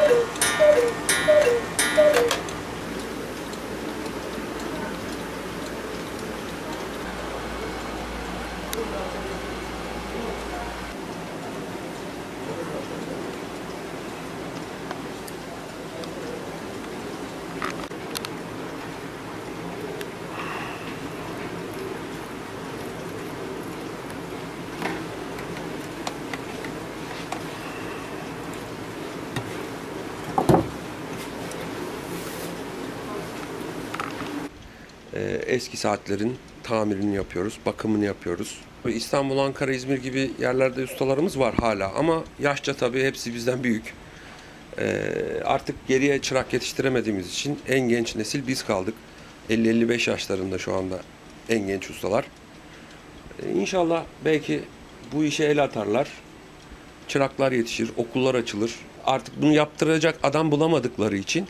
Oh, hey. Eski saatlerin tamirini yapıyoruz, bakımını yapıyoruz. İstanbul, Ankara, İzmir gibi yerlerde ustalarımız var hala ama yaşça tabii hepsi bizden büyük. Ee, artık geriye çırak yetiştiremediğimiz için en genç nesil biz kaldık. 50-55 yaşlarında şu anda en genç ustalar. Ee, İnşallah belki bu işe el atarlar. Çıraklar yetişir, okullar açılır. Artık bunu yaptıracak adam bulamadıkları için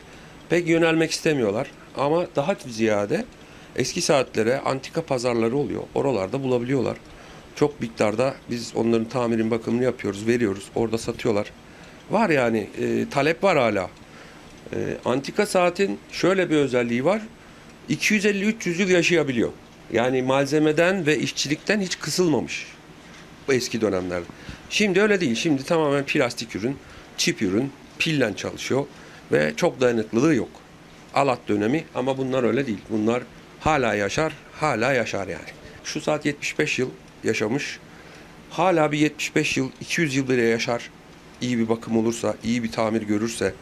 pek yönelmek istemiyorlar. Ama daha ziyade eski saatlere antika pazarları oluyor. Oralarda bulabiliyorlar. Çok miktarda biz onların tamirin bakımını yapıyoruz, veriyoruz. Orada satıyorlar. Var yani e, talep var hala. E, antika saatin şöyle bir özelliği var. 250-300 yıl yaşayabiliyor. Yani malzemeden ve işçilikten hiç kısılmamış bu eski dönemlerde. Şimdi öyle değil. Şimdi tamamen plastik ürün, çip ürün, pillen çalışıyor ve çok dayanıklılığı yok. Alat dönemi ama bunlar öyle değil. Bunlar hala yaşar, hala yaşar yani. Şu saat 75 yıl yaşamış. Hala bir 75 yıl, 200 yıl bile yaşar. İyi bir bakım olursa, iyi bir tamir görürse.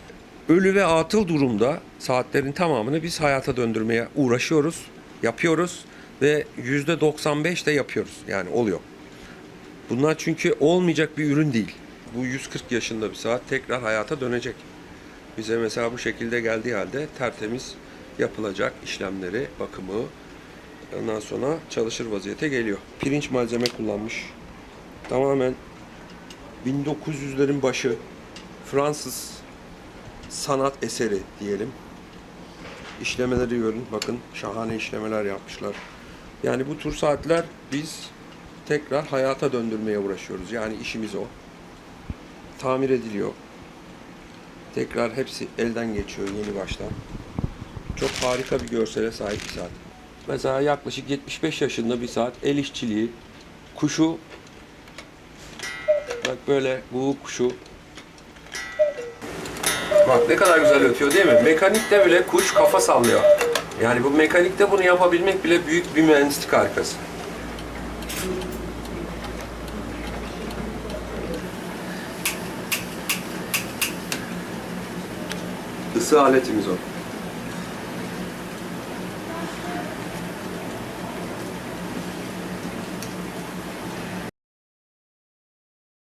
Ölü ve atıl durumda saatlerin tamamını biz hayata döndürmeye uğraşıyoruz, yapıyoruz ve %95 de yapıyoruz. Yani oluyor. Bunlar çünkü olmayacak bir ürün değil. Bu 140 yaşında bir saat tekrar hayata dönecek. Bize mesela bu şekilde geldiği halde tertemiz yapılacak işlemleri, bakımı ondan sonra çalışır vaziyete geliyor. Pirinç malzeme kullanmış. Tamamen 1900'lerin başı Fransız sanat eseri diyelim. İşlemeleri görün. Bakın şahane işlemeler yapmışlar. Yani bu tür saatler biz tekrar hayata döndürmeye uğraşıyoruz. Yani işimiz o. Tamir ediliyor. Tekrar hepsi elden geçiyor yeni baştan. Çok harika bir görsele sahip bir saat. Mesela yaklaşık 75 yaşında bir saat el işçiliği. Kuşu bak böyle bu kuşu Bak ne kadar güzel ötüyor değil mi? Mekanikte bile kuş kafa sallıyor. Yani bu mekanikte bunu yapabilmek bile büyük bir mühendislik harikası. Isı aletimiz o.